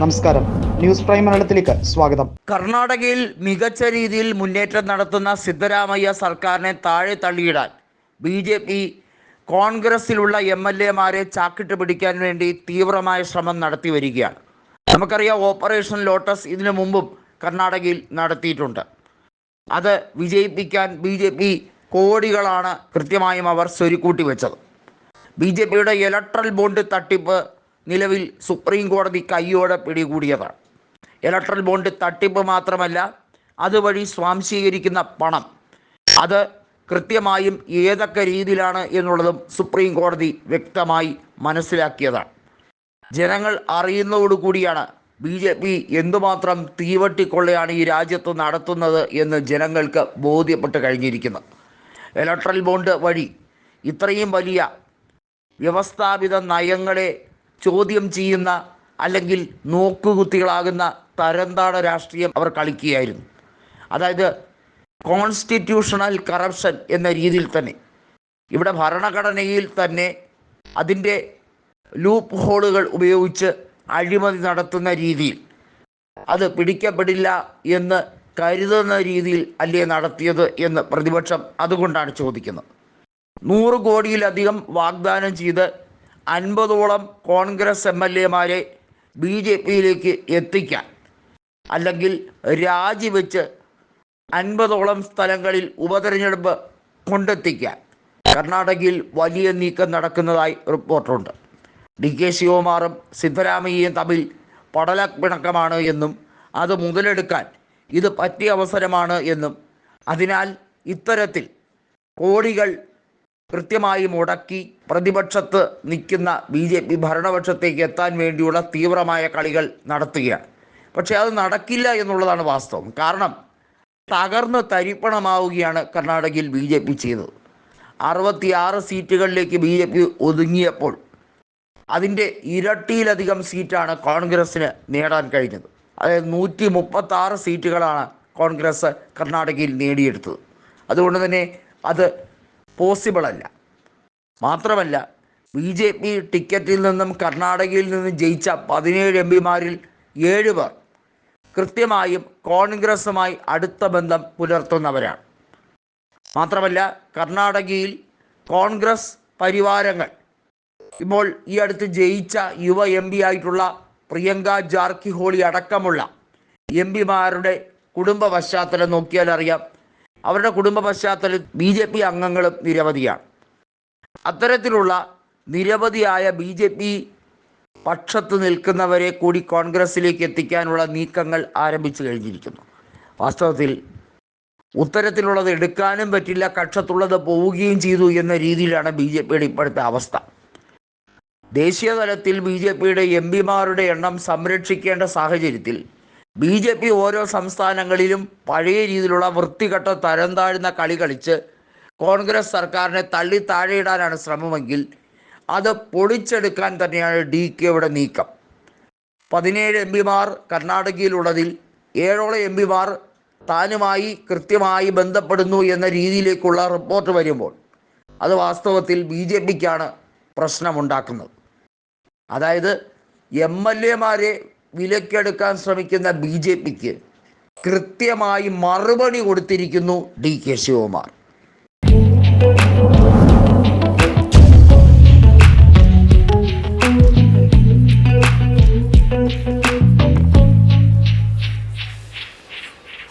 നമസ്കാരം. News prime മലയാളത്തിലേക്ക് സ്വാഗതം. കർണാടകയിൽ മികച്ച രീതിയിൽ മുന്നേറ്റം നടത്തുന്ന സിദ്ധരാമയ്യ സർക്കാരിനെ താഴെ തള്ളിയിടാൻ ബി ജെ പി കോൺഗ്രസിലുള്ള എം എൽ എമാരെ ചാക്കിട്ട് പിടിക്കാൻ വേണ്ടി തീവ്രമായ ശ്രമം നടത്തി വരികയാണ്. നമുക്കറിയാം ഓപ്പറേഷൻ ലോട്ടസ് ഇതിനു മുമ്പും കർണാടകയിൽ നടത്തിയിട്ടുണ്ട്. അത് വിജയിപ്പിക്കാൻ ബി ജെ പി കോടികളാണ് കൃത്യമായും അവർ സ്വരുക്കൂട്ടി വെച്ചത്. ബി ജെ പിയുടെ ഇലക്ട്രൽ ബോണ്ട് തട്ടിപ്പ് നിലവിൽ സുപ്രീം കോടതി കയ്യോടെ പിടികൂടിയതാണ്. ഇലക്ട്രൽ ബോണ്ട് തട്ടിപ്പ് മാത്രമല്ല അതുവഴി സ്വാംശീകരിക്കുന്ന പണം. അത് കൃത്യമായും ഏതൊക്കെ രീതിയിലാണ് എന്നുള്ളതും സുപ്രീം കോടതി വ്യക്തമായി മനസ്സിലാക്കിയതാണ്. ജനങ്ങൾ അറിയുന്നതോടുകൂടിയാണ് ബി ജെ പി എന്തുമാത്രം തീവട്ടിക്കൊള്ളയാണ് ഈ രാജ്യത്ത് നടത്തുന്നത് എന്ന് ജനങ്ങൾക്ക് ബോധ്യപ്പെട്ട് കഴിഞ്ഞിരിക്കുന്നത്. ഇലക്ട്രൽ ബോണ്ട് വഴി ഇത്രയും വലിയ വ്യവസ്ഥാപിത നയങ്ങളെ ചോദ്യം ചെയ്യുന്ന അല്ലെങ്കിൽ നോക്കുകുത്തികളാകുന്ന തരംതാണ രാഷ്ട്രീയം അവർ കളിക്കുകയായിരുന്നു. അതായത് കോൺസ്റ്റിറ്റ്യൂഷണൽ കറപ്ഷൻ എന്ന രീതിയിൽ തന്നെ. ഇവിടെ ഭരണഘടനയിൽ തന്നെ അതിന്റെ ലൂപ്പ് ഹോളുകൾ ഉപയോഗിച്ച് അഴിമതി നടത്തുന്ന രീതിയിൽ. അത് പിടിക്കപ്പെടില്ല എന്ന് കരുതുന്ന രീതിയിൽ അല്ലേ നടത്തിയത് എന്ന് പ്രതിപക്ഷം അതുകൊണ്ടാണ് ചോദിക്കുന്നത്. നൂറ് കോടിയിലധികം വാഗ്ദാനം ചെയ്ത് അൻപതോളം കോൺഗ്രസ് എം എൽ എമാരെ ബി ജെ പിയിലേക്ക് എത്തിക്കാൻ അല്ലെങ്കിൽ രാജിവെച്ച് അൻപതോളം സ്ഥലങ്ങളിൽ ഉപതെരഞ്ഞെടുപ്പ് കൊണ്ടെത്തിക്കാൻ കർണാടകയിൽ വലിയ നീക്കം നടക്കുന്നതായി റിപ്പോർട്ടുണ്ട്. ഡി കെ ശിവകുമാറും സിദ്ധരാമയ്യയും തമ്മിൽ പടലപ്പിണക്കമാണ് എന്നും അത് മുതലെടുക്കാൻ ഇത് പറ്റിയ അവസരമാണ് എന്നും അതിനാൽ ഇത്തരത്തിൽ കോടികൾ കൃത്യമായി മുടക്കി പ്രതിപക്ഷത്ത് നിൽക്കുന്ന ബി ജെ പി ഭരണപക്ഷത്തേക്ക് എത്താൻ വേണ്ടിയുള്ള തീവ്രമായ കളികൾ നടത്തുകയാണ്. പക്ഷേ അത് നടക്കില്ല എന്നുള്ളതാണ് വാസ്തവം. കാരണം തകർന്ന് തരിപ്പണമാവുകയാണ് കർണാടകയിൽ ബി ജെ പി ചെയ്തത്. അറുപത്തിയാറ് സീറ്റുകളിലേക്ക് ബി ജെ പി ഒതുങ്ങിയപ്പോൾ അതിന്റെ ഇരട്ടിയിലധികം സീറ്റാണ് കോൺഗ്രസ്സിന് നേടാൻ കഴിഞ്ഞത്. അതായത് നൂറ്റി മുപ്പത്താറ് സീറ്റുകളാണ് കോൺഗ്രസ് കർണാടകയിൽ നേടിയെടുത്തത്. അതുകൊണ്ട് തന്നെ അത് പോസിബിൾ അല്ല. മാത്രമല്ല ബി ജെ പി ടിക്കറ്റിൽ നിന്നും കർണാടകയിൽ നിന്നും ജയിച്ച പതിനേഴ് എം പിമാരിൽ ഏഴ് പേർ കൃത്യമായും കോൺഗ്രസുമായി അടുത്ത ബന്ധം പുലർത്തുന്നവരാണ്. മാത്രമല്ല കർണാടകയിൽ കോൺഗ്രസ് പരിവാരങ്ങൾ. ഇപ്പോൾ ഈ അടുത്ത് ജയിച്ച യുവ എം പി ആയിട്ടുള്ള പ്രിയങ്ക ജാർക്കിഹോളി അടക്കമുള്ള എം പിമാരുടെ കുടുംബ പശ്ചാത്തലം നോക്കിയാൽ അറിയാം അവരുടെ കുടുംബ പശ്ചാത്തലം ബി ജെ പി അംഗങ്ങളും നിരവധിയാണ്. അത്തരത്തിലുള്ള നിരവധിയായ ബി ജെ പി പക്ഷത്ത് നിൽക്കുന്നവരെ കൂടി കോൺഗ്രസിലേക്ക് എത്തിക്കാനുള്ള നീക്കങ്ങൾ ആരംഭിച്ചു കഴിഞ്ഞിരിക്കുന്നു. വാസ്തവത്തിൽ ഉത്തരത്തിലുള്ളത് എടുക്കാനും പറ്റില്ല കക്ഷത്തുള്ളത് പോവുകയും ചെയ്തു എന്ന രീതിയിലാണ് ബി ജെ പിയുടെ ഇപ്പോഴത്തെ അവസ്ഥ. ദേശീയ തലത്തിൽ ബി ജെ പിയുടെ എം പിമാരുടെ എണ്ണം സംരക്ഷിക്കേണ്ട സാഹചര്യത്തിൽ ബി ജെ പി ഓരോ സംസ്ഥാനങ്ങളിലും പഴയ രീതിയിലുള്ള വൃത്തികെട്ട തരം താഴ്ന്ന കളി കളിച്ച് കോൺഗ്രസ് സർക്കാരിനെ തള്ളി താഴെയിടാനാണ് ശ്രമമെങ്കിൽ അത് പൊളിച്ചെടുക്കാൻ തന്നെയാണ് ഡി കെയുടെ നീക്കം. പതിനേഴ് എം പിമാർ കർണാടകയിലുള്ളതിൽ ഏഴോളം എം പിമാർ താനുമായി കൃത്യമായി ബന്ധപ്പെടുന്നു എന്ന രീതിയിലേക്കുള്ള റിപ്പോർട്ട് വരുമ്പോൾ അത് വാസ്തവത്തിൽ ബി ജെ പിക്കാണ് പ്രശ്നമുണ്ടാക്കുന്നത്. അതായത് എം എൽ എമാരെ വിലക്കെടുക്കാൻ ശ്രമിക്കുന്ന ബി ജെ പിക്ക് കൃത്യമായി മറുപടി കൊടുത്തിരിക്കുന്നു ഡി കെ ശിവകുമാർ.